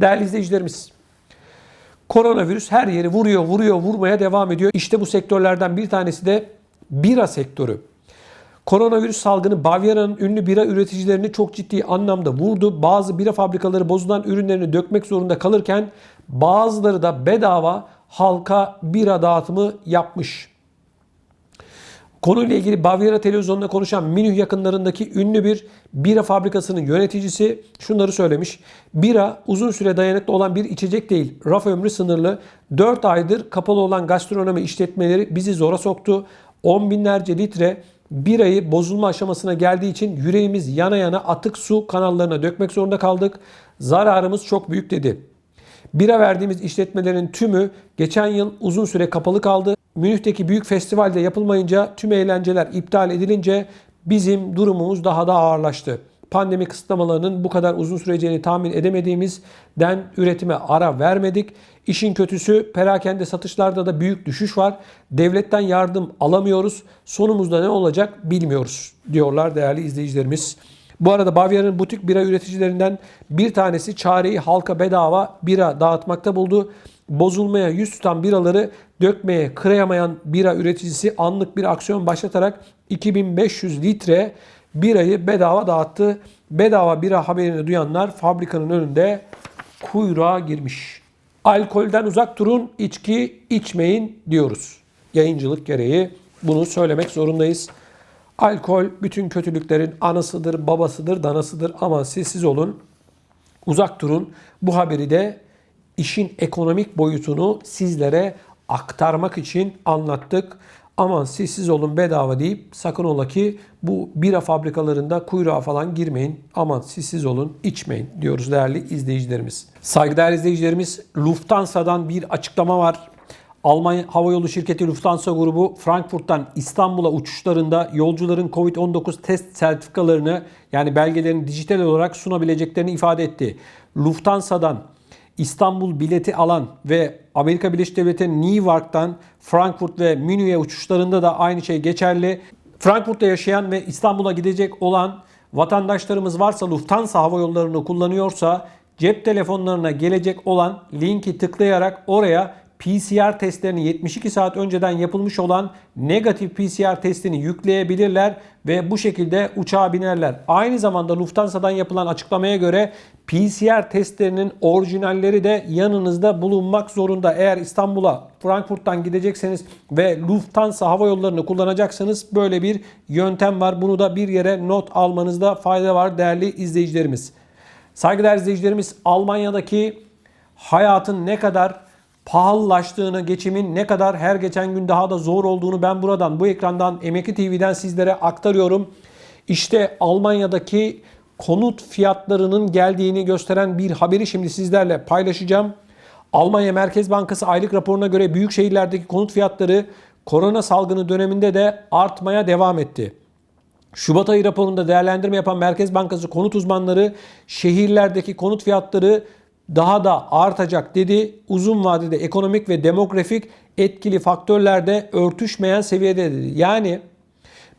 Değerli izleyicilerimiz, koronavirüs her yeri vuruyor, vuruyor, vurmaya devam ediyor. İşte bu sektörlerden bir tanesi de bira sektörü. Koronavirüs salgını Bavyera'nın ünlü bira üreticilerini çok ciddi anlamda vurdu. Bazı bira fabrikaları bozulan ürünlerini dökmek zorunda kalırken bazıları da bedava halka bira dağıtımı yapmış. Konuyla ilgili Bavyera televizyonunda konuşan Münih yakınlarındaki ünlü bir bira fabrikasının yöneticisi şunları söylemiş. Bira uzun süre dayanıklı olan bir içecek değil. Raf ömrü sınırlı. 4 aydır kapalı olan gastronomi işletmeleri bizi zora soktu. On binlerce litre birayı bozulma aşamasına geldiği için yüreğimiz yana yana atık su kanallarına dökmek zorunda kaldık. Zararımız çok büyük dedi. Bira verdiğimiz işletmelerin tümü geçen yıl uzun süre kapalı kaldı. Münih'teki büyük festivalde yapılmayınca tüm eğlenceler iptal edilince bizim durumumuz daha da ağırlaştı. Pandemi kısıtlamalarının bu kadar uzun süreceğini tahmin edemediğimizden üretime ara vermedik. İşin kötüsü perakende satışlarda da büyük düşüş var. Devletten yardım alamıyoruz. Sonumuzda ne olacak bilmiyoruz diyorlar değerli izleyicilerimiz. Bu arada Bavyera'nın butik bira üreticilerinden bir tanesi çareyi halka bedava bira dağıtmakta buldu. Bozulmaya yüz tutan biraları dökmeye kırayamayan bira üreticisi anlık bir aksiyon başlatarak 2500 litre birayı bedava dağıttı. Bedava bira haberini duyanlar fabrikanın önünde kuyruğa girmiş. Alkolden uzak durun, içki içmeyin diyoruz. Yayıncılık gereği bunu söylemek zorundayız. Alkol bütün kötülüklerin anasıdır, babasıdır, danasıdır ama siz siz olun. Uzak durun. Bu haberi de işin ekonomik boyutunu sizlere aktarmak için anlattık. Aman siz siz olun bedava deyip sakın ola ki bu bira fabrikalarında kuyruğa falan girmeyin. Aman siz siz olun içmeyin diyoruz değerli izleyicilerimiz. Saygıdeğer izleyicilerimiz Lufthansa'dan bir açıklama var. Almanya Havayolu Şirketi Lufthansa grubu Frankfurt'tan İstanbul'a uçuşlarında yolcuların Covid-19 test sertifikalarını yani belgelerini dijital olarak sunabileceklerini ifade etti. Lufthansa'dan İstanbul bileti alan ve Amerika Birleşik Devletleri Newark'tan Frankfurt ve Münih'e uçuşlarında da aynı şey geçerli. Frankfurt'ta yaşayan ve İstanbul'a gidecek olan vatandaşlarımız varsa Lufthansa hava yollarını kullanıyorsa cep telefonlarına gelecek olan linki tıklayarak oraya PCR testlerini 72 saat önceden yapılmış olan negatif PCR testini yükleyebilirler ve bu şekilde uçağa binerler. Aynı zamanda Lufthansa'dan yapılan açıklamaya göre PCR testlerinin orijinalleri de yanınızda bulunmak zorunda. Eğer İstanbul'a Frankfurt'tan gidecekseniz ve Lufthansa hava yollarını kullanacaksanız böyle bir yöntem var. Bunu da bir yere not almanızda fayda var değerli izleyicilerimiz. Saygıdeğer izleyicilerimiz Almanya'daki hayatın ne kadar pahalılaştığını, geçimin ne kadar her geçen gün daha da zor olduğunu ben buradan, bu ekrandan, Emekli TV'den sizlere aktarıyorum. İşte Almanya'daki konut fiyatlarının geldiğini gösteren bir haberi şimdi sizlerle paylaşacağım. Almanya Merkez Bankası aylık raporuna göre büyük şehirlerdeki konut fiyatları korona salgını döneminde de artmaya devam etti. Şubat ayı raporunda değerlendirme yapan Merkez Bankası konut uzmanları şehirlerdeki konut fiyatları daha da artacak dedi. Uzun vadede ekonomik ve demografik etkili faktörlerde örtüşmeyen seviyede dedi. Yani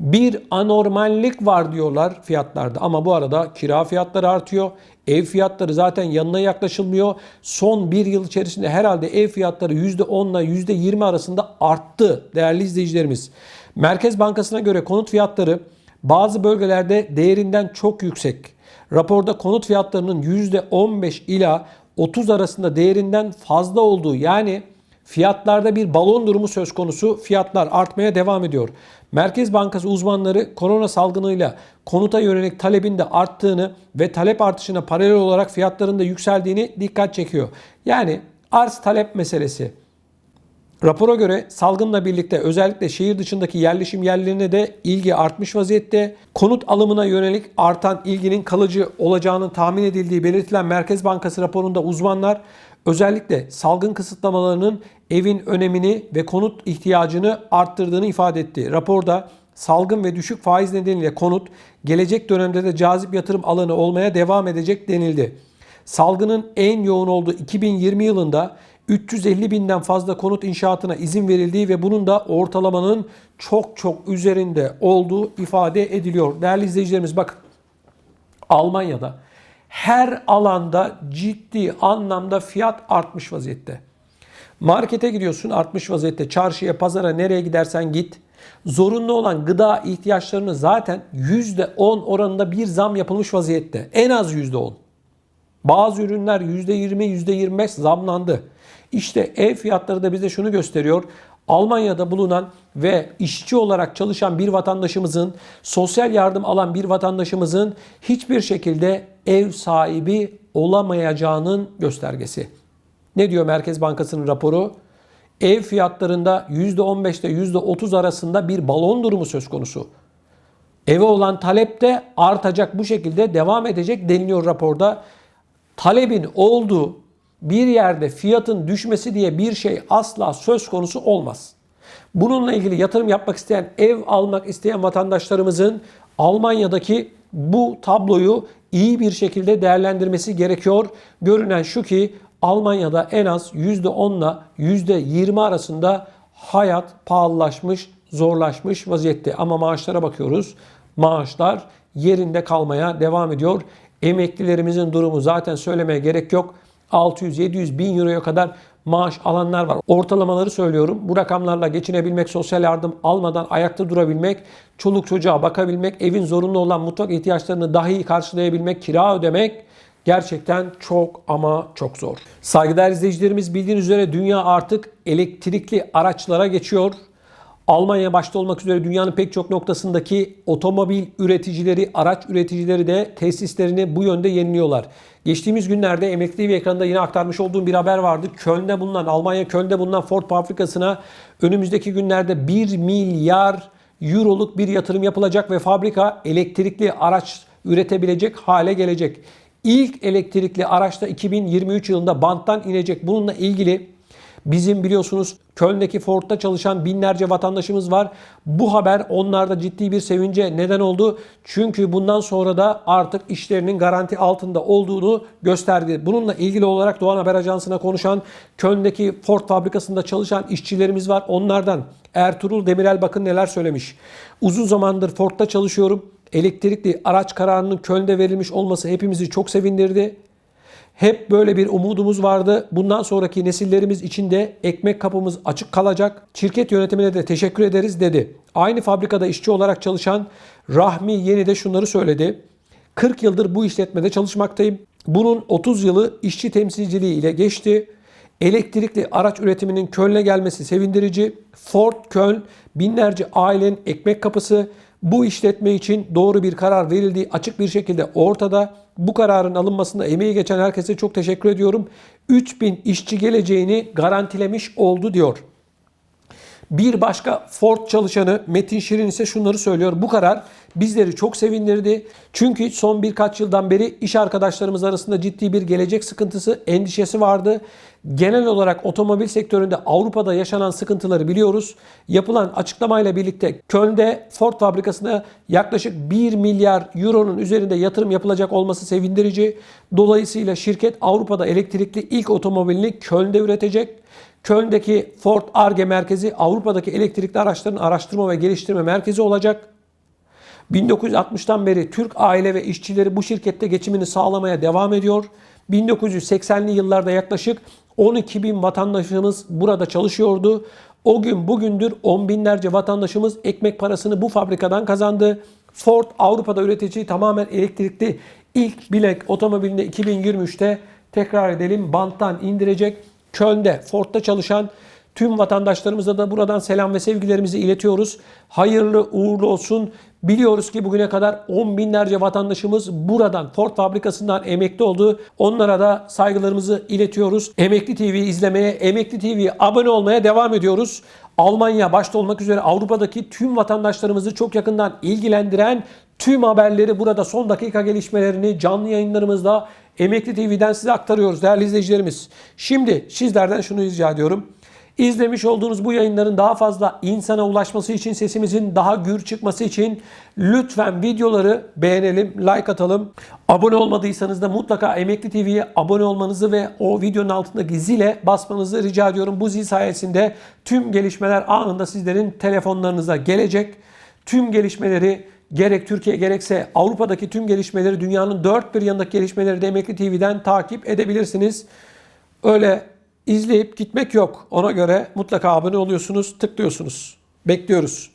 bir anormallik var diyorlar fiyatlarda ama bu arada kira fiyatları artıyor. Ev fiyatları zaten yanına yaklaşılmıyor. Son bir yıl içerisinde herhalde ev fiyatları %10 ile %20 arasında arttı değerli izleyicilerimiz. Merkez Bankası'na göre konut fiyatları bazı bölgelerde değerinden çok yüksek. Raporda konut fiyatlarının %15 ila 30 arasında değerinden fazla olduğu yani fiyatlarda bir balon durumu söz konusu fiyatlar artmaya devam ediyor. Merkez Bankası uzmanları korona salgınıyla konuta yönelik talebin de arttığını ve talep artışına paralel olarak fiyatların da yükseldiğini dikkat çekiyor. Yani arz talep meselesi. Rapora göre salgınla birlikte özellikle şehir dışındaki yerleşim yerlerine de ilgi artmış vaziyette. Konut alımına yönelik artan ilginin kalıcı olacağının tahmin edildiği belirtilen Merkez Bankası raporunda uzmanlar özellikle salgın kısıtlamalarının evin önemini ve konut ihtiyacını arttırdığını ifade etti. Raporda salgın ve düşük faiz nedeniyle konut gelecek dönemde de cazip yatırım alanı olmaya devam edecek denildi. Salgının en yoğun olduğu 2020 yılında 350 binden fazla konut inşaatına izin verildiği ve bunun da ortalamanın çok çok üzerinde olduğu ifade ediliyor. Değerli izleyicilerimiz bakın Almanya'da her alanda ciddi anlamda fiyat artmış vaziyette. Markete gidiyorsun artmış vaziyette. Çarşıya, pazara nereye gidersen git. Zorunlu olan gıda ihtiyaçlarını zaten %10 oranında bir zam yapılmış vaziyette. En az %10. Bazı ürünler %20, %25 zamlandı. İşte ev fiyatları da bize şunu gösteriyor. Almanya'da bulunan ve işçi olarak çalışan bir vatandaşımızın, sosyal yardım alan bir vatandaşımızın hiçbir şekilde ev sahibi olamayacağının göstergesi. Ne diyor Merkez Bankası'nın raporu? Ev fiyatlarında %15 ile %30 arasında bir balon durumu söz konusu. Eve olan talep de artacak bu şekilde devam edecek deniliyor raporda. Talebin olduğu bir yerde fiyatın düşmesi diye bir şey asla söz konusu olmaz. Bununla ilgili yatırım yapmak isteyen, ev almak isteyen vatandaşlarımızın Almanya'daki bu tabloyu iyi bir şekilde değerlendirmesi gerekiyor. Görünen şu ki Almanya'da en az %10 ile %20 arasında hayat pahalılaşmış, zorlaşmış vaziyette. Ama maaşlara bakıyoruz. Maaşlar yerinde kalmaya devam ediyor. Emeklilerimizin durumu zaten söylemeye gerek yok. 600-700 bin euroya kadar maaş alanlar var. Ortalamaları söylüyorum. Bu rakamlarla geçinebilmek, sosyal yardım almadan ayakta durabilmek, çoluk çocuğa bakabilmek, evin zorunlu olan mutfak ihtiyaçlarını dahi karşılayabilmek, kira ödemek gerçekten çok ama çok zor. Saygıdeğer izleyicilerimiz bildiğiniz üzere dünya artık elektrikli araçlara geçiyor. Almanya başta olmak üzere dünyanın pek çok noktasındaki otomobil üreticileri, araç üreticileri de tesislerini bu yönde yeniliyorlar. Geçtiğimiz günlerde emekli TV ekranında yine aktarmış olduğum bir haber vardı. Köln'de bulunan, Almanya Köln'de bulunan Ford fabrikasına önümüzdeki günlerde 1 milyar euroluk bir yatırım yapılacak ve fabrika elektrikli araç üretebilecek hale gelecek. İlk elektrikli araçta 2023 yılında banttan inecek. Bununla ilgili Bizim biliyorsunuz Köln'deki Ford'da çalışan binlerce vatandaşımız var. Bu haber onlarda ciddi bir sevince neden oldu. Çünkü bundan sonra da artık işlerinin garanti altında olduğunu gösterdi. Bununla ilgili olarak Doğan Haber Ajansı'na konuşan Köln'deki Ford fabrikasında çalışan işçilerimiz var. Onlardan Ertuğrul Demirel bakın neler söylemiş. Uzun zamandır Ford'da çalışıyorum. Elektrikli araç kararının Köln'de verilmiş olması hepimizi çok sevindirdi. Hep böyle bir umudumuz vardı. Bundan sonraki nesillerimiz için de ekmek kapımız açık kalacak. Şirket yönetimine de teşekkür ederiz dedi. Aynı fabrikada işçi olarak çalışan Rahmi Yeni de şunları söyledi. 40 yıldır bu işletmede çalışmaktayım. Bunun 30 yılı işçi temsilciliği ile geçti. Elektrikli araç üretiminin Köln'e gelmesi sevindirici. Ford Köln binlerce ailenin ekmek kapısı. Bu işletme için doğru bir karar verildiği açık bir şekilde ortada. Bu kararın alınmasında emeği geçen herkese çok teşekkür ediyorum. 3000 işçi geleceğini garantilemiş oldu diyor. Bir başka Ford çalışanı Metin Şirin ise şunları söylüyor. Bu karar bizleri çok sevindirdi. Çünkü son birkaç yıldan beri iş arkadaşlarımız arasında ciddi bir gelecek sıkıntısı, endişesi vardı. Genel olarak otomobil sektöründe Avrupa'da yaşanan sıkıntıları biliyoruz. Yapılan açıklamayla birlikte Köln'de Ford fabrikasına yaklaşık 1 milyar euronun üzerinde yatırım yapılacak olması sevindirici. Dolayısıyla şirket Avrupa'da elektrikli ilk otomobilini Köln'de üretecek. Köln'deki Ford Arge merkezi Avrupa'daki elektrikli araçların araştırma ve geliştirme merkezi olacak. 1960'tan beri Türk aile ve işçileri bu şirkette geçimini sağlamaya devam ediyor. 1980'li yıllarda yaklaşık 12 bin vatandaşımız burada çalışıyordu. O gün bugündür on binlerce vatandaşımız ekmek parasını bu fabrikadan kazandı. Ford Avrupa'da üretici tamamen elektrikli ilk bilek otomobilini 2023'te tekrar edelim banttan indirecek. Köln'de Ford'da çalışan tüm vatandaşlarımıza da buradan selam ve sevgilerimizi iletiyoruz. Hayırlı uğurlu olsun. Biliyoruz ki bugüne kadar on binlerce vatandaşımız buradan Ford fabrikasından emekli oldu. Onlara da saygılarımızı iletiyoruz. Emekli TV izlemeye, Emekli TV abone olmaya devam ediyoruz. Almanya başta olmak üzere Avrupa'daki tüm vatandaşlarımızı çok yakından ilgilendiren tüm haberleri burada son dakika gelişmelerini canlı yayınlarımızda Emekli TV'den size aktarıyoruz değerli izleyicilerimiz. Şimdi sizlerden şunu rica ediyorum. İzlemiş olduğunuz bu yayınların daha fazla insana ulaşması için, sesimizin daha gür çıkması için lütfen videoları beğenelim, like atalım. Abone olmadıysanız da mutlaka Emekli TV'ye abone olmanızı ve o videonun altındaki zile basmanızı rica ediyorum. Bu zil sayesinde tüm gelişmeler anında sizlerin telefonlarınıza gelecek. tüm gelişmeleri gerek Türkiye gerekse Avrupa'daki tüm gelişmeleri dünyanın dört bir yanındaki gelişmeleri de Emekli TV'den takip edebilirsiniz. Öyle izleyip gitmek yok. Ona göre mutlaka abone oluyorsunuz, tıklıyorsunuz. Bekliyoruz.